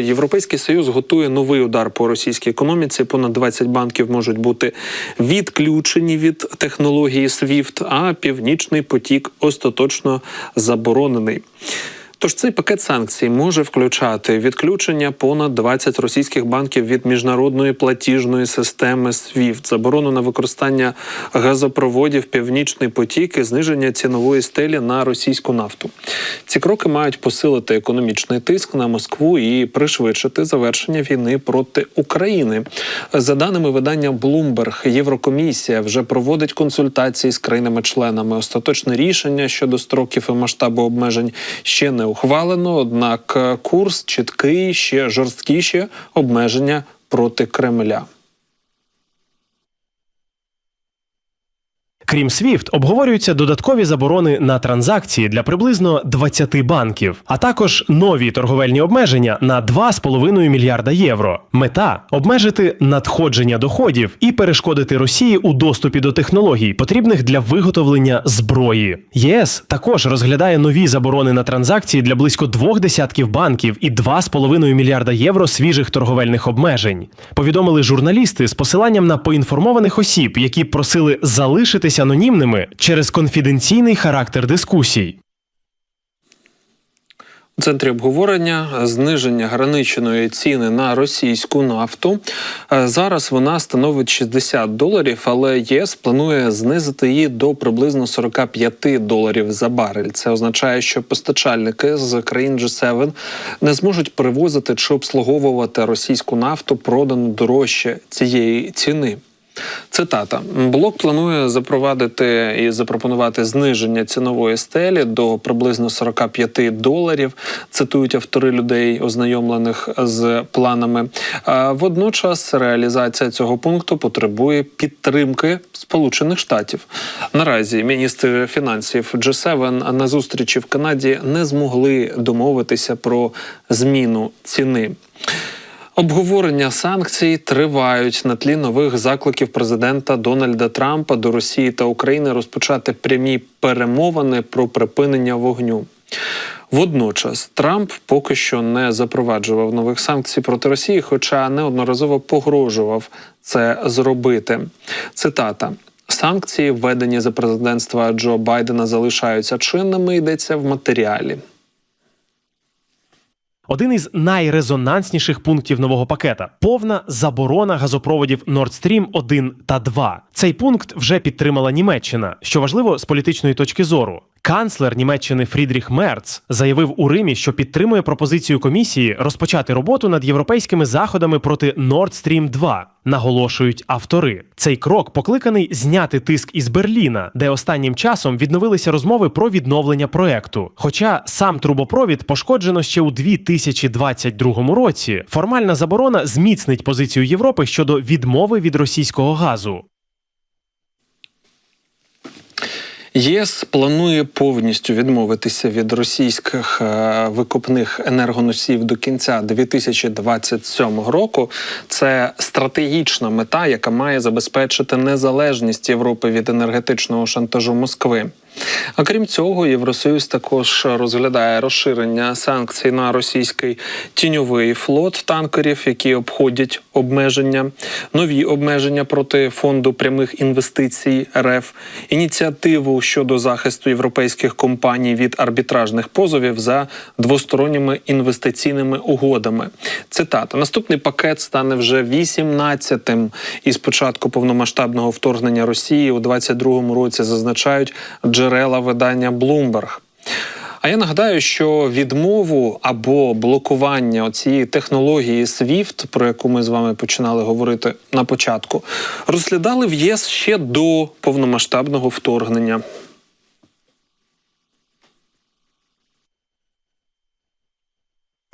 Європейський союз готує новий удар по російській економіці. Понад 20 банків можуть бути відключені від технології SWIFT, а північний потік остаточно заборонений. Тож цей пакет санкцій може включати відключення понад 20 російських банків від міжнародної платіжної системи SWIFT, заборону на використання газопроводів Північний потік і зниження цінової стелі на російську нафту. Ці кроки мають посилити економічний тиск на Москву і пришвидшити завершення війни проти України. За даними видання Bloomberg, Єврокомісія вже проводить консультації з країнами-членами. Остаточне рішення щодо строків і масштабу обмежень ще не ухвалено. Однак е, курс чіткий, ще жорсткіші обмеження проти Кремля. Крім SWIFT, обговорюються додаткові заборони на транзакції для приблизно 20 банків, а також нові торговельні обмеження на 2,5 мільярда євро. Мета обмежити надходження доходів і перешкодити Росії у доступі до технологій, потрібних для виготовлення зброї. ЄС також розглядає нові заборони на транзакції для близько двох десятків банків і 2,5 мільярда євро свіжих торговельних обмежень. Повідомили журналісти з посиланням на поінформованих осіб, які просили залишитися анонімними через конфіденційний характер дискусій. У центрі обговорення зниження граничної ціни на російську нафту. Е, Зараз вона становить 60 доларів, але ЄС планує знизити її до приблизно 45 доларів за барель. Це означає, що постачальники з країн G7 не зможуть перевозити чи обслуговувати російську нафту, продану дорожче цієї ціни. Цитата: блок планує запровадити і запропонувати зниження цінової стелі до приблизно 45 доларів. Цитують автори людей, ознайомлених з планами. Водночас реалізація цього пункту потребує підтримки Сполучених Штатів. Наразі міністри фінансів G7 на зустрічі в Канаді не змогли домовитися про зміну ціни. Обговорення санкцій тривають на тлі нових закликів президента Дональда Трампа до Росії та України розпочати прямі перемовини про припинення вогню. Водночас Трамп поки що не запроваджував нових санкцій проти Росії, хоча неодноразово погрожував це зробити. Цитата. Санкції, введені за президентства Джо Байдена, залишаються чинними. Йдеться в матеріалі. Один із найрезонансніших пунктів нового пакета повна заборона газопроводів Nord Stream 1 та 2. Цей пункт вже підтримала Німеччина, що важливо з політичної точки зору. Канцлер Німеччини Фрідріх Мерц заявив у Римі, що підтримує пропозицію комісії розпочати роботу над європейськими заходами проти Nord Stream 2, наголошують автори. Цей крок покликаний зняти тиск із Берліна, де останнім часом відновилися розмови про відновлення проекту. Хоча сам трубопровід пошкоджено ще у 2022 році, формальна заборона зміцнить позицію Європи щодо відмови від російського газу. ЄС планує повністю відмовитися від російських е, викопних енергоносіїв до кінця 2027 року. Це стратегічна мета, яка має забезпечити незалежність Європи від енергетичного шантажу Москви. А крім цього, Євросоюз також розглядає розширення санкцій на російський тіньовий флот танкерів, які обходять обмеження, нові обмеження проти фонду прямих інвестицій РФ, ініціативу щодо захисту європейських компаній від арбітражних позовів за двосторонніми інвестиційними угодами. Цитата: наступний пакет стане вже 18-тим із початку повномасштабного вторгнення Росії у 22-му році. Зазначають джерела видання Bloomberg. А я нагадаю, що відмову або блокування цієї технології SWIFT, про яку ми з вами починали говорити на початку, розглядали в ЄС ще до повномасштабного вторгнення. –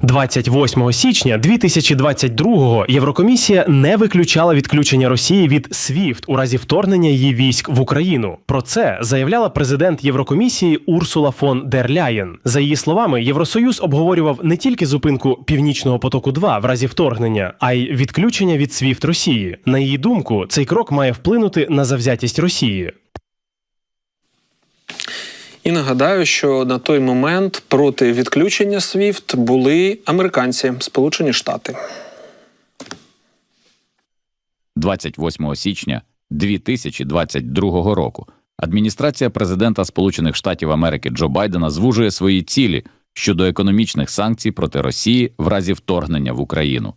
28 січня 2022-го Єврокомісія не виключала відключення Росії від SWIFT у разі вторгнення її військ в Україну. Про це заявляла президент Єврокомісії Урсула фон дер Ляєн. За її словами, Євросоюз обговорював не тільки зупинку Північного потоку 2 в разі вторгнення, а й відключення від SWIFT Росії. На її думку, цей крок має вплинути на завзятість Росії. І нагадаю, що на той момент проти відключення SWIFT були американці, Сполучені Штати. 28 січня 2022 року адміністрація президента Сполучених Штатів Америки Джо Байдена звужує свої цілі щодо економічних санкцій проти Росії в разі вторгнення в Україну.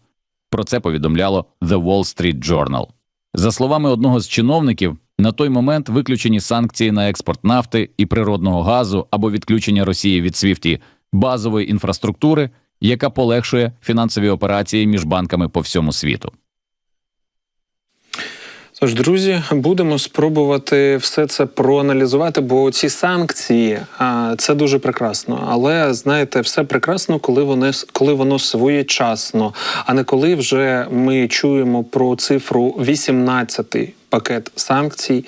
Про це повідомляло The Wall Street Journal. За словами одного з чиновників, на той момент виключені санкції на експорт нафти і природного газу або відключення Росії від свіфті базової інфраструктури, яка полегшує фінансові операції між банками по всьому світу. Тож, друзі, будемо спробувати все це проаналізувати, бо ці санкції це дуже прекрасно. Але знаєте, все прекрасно, коли вони коли воно своєчасно, а не коли вже ми чуємо про цифру 18 пакет санкцій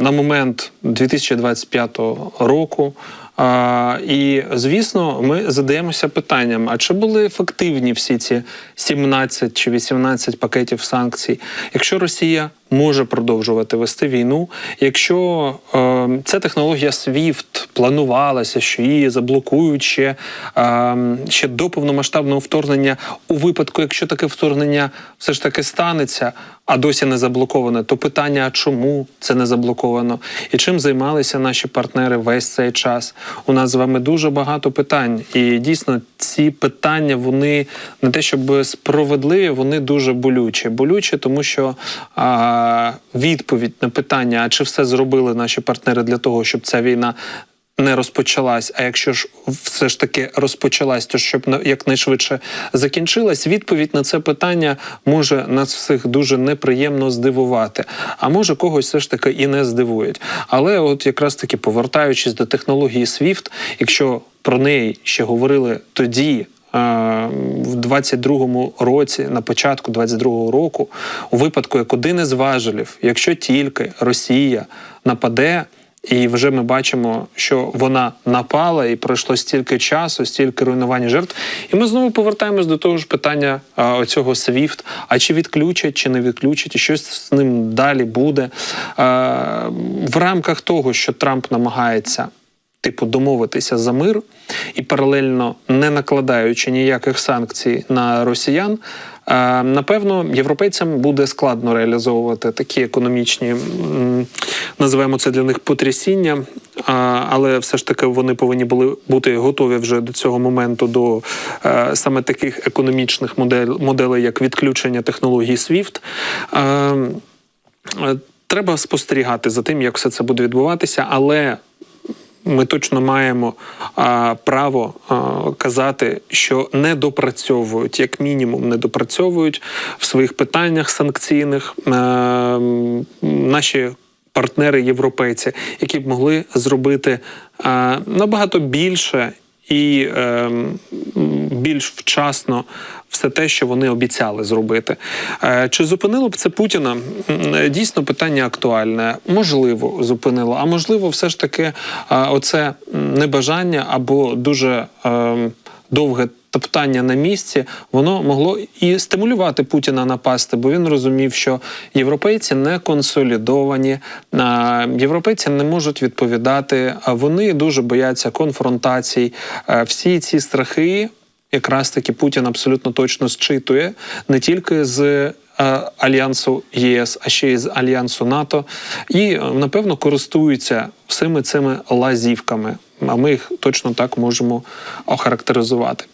на момент 2025 року. І звісно, ми задаємося питанням: а чи були ефективні всі ці 17 чи 18 пакетів санкцій? Якщо Росія може продовжувати вести війну, якщо е, ця технологія SWIFT планувалася, що її заблокують ще, е, ще до повномасштабного вторгнення, у випадку, якщо таке вторгнення все ж таки станеться, а досі не заблоковане, то питання, чому це не заблоковано, і чим займалися наші партнери весь цей час? У нас з вами дуже багато питань, і дійсно ці питання вони не те, щоб справедливі, вони дуже болючі. Болючі, тому що а, відповідь на питання, а чи все зробили наші партнери для того, щоб ця війна. Не розпочалась, а якщо ж все ж таки розпочалась, то щоб на- якнайшвидше закінчилась, відповідь на це питання може нас всіх дуже неприємно здивувати. А може когось все ж таки і не здивують. Але от якраз таки повертаючись до технології SWIFT, якщо про неї ще говорили тоді. Е, В 22-му році, на початку 22-го року, у випадку як один із важелів, якщо тільки Росія нападе, і вже ми бачимо, що вона напала, і пройшло стільки часу, стільки руйнувань жертв. І ми знову повертаємось до того ж питання а, оцього SWIFT, А чи відключать, чи не відключать, і що з ним далі буде. А, в рамках того, що Трамп намагається. Типу домовитися за мир і паралельно не накладаючи ніяких санкцій на росіян, е, напевно, європейцям буде складно реалізовувати такі економічні, називаємо це для них потрясіння, але все ж таки вони повинні були бути готові вже до цього моменту до е, саме таких економічних моделей, як відключення технології SWIFT. Е, е, Треба спостерігати за тим, як все це буде відбуватися, але ми точно маємо а, право а, казати, що не допрацьовують, як мінімум, не допрацьовують в своїх питаннях санкційних а, наші партнери європейці, які б могли зробити а, набагато більше і е, більш вчасно все те, що вони обіцяли зробити. Е, Чи зупинило б це Путіна? Дійсно, питання актуальне. Можливо, зупинило, а можливо, все ж таки, е, оце небажання або дуже е, довге. Топтання на місці, воно могло і стимулювати Путіна напасти, бо він розумів, що європейці не консолідовані, європейці не можуть відповідати. Вони дуже бояться конфронтацій. Е, Всі ці страхи якраз таки Путін абсолютно точно зчитує не тільки з е, альянсу ЄС, а ще й з альянсу НАТО, і е, напевно користуються всіми цими лазівками. А ми їх точно так можемо охарактеризувати.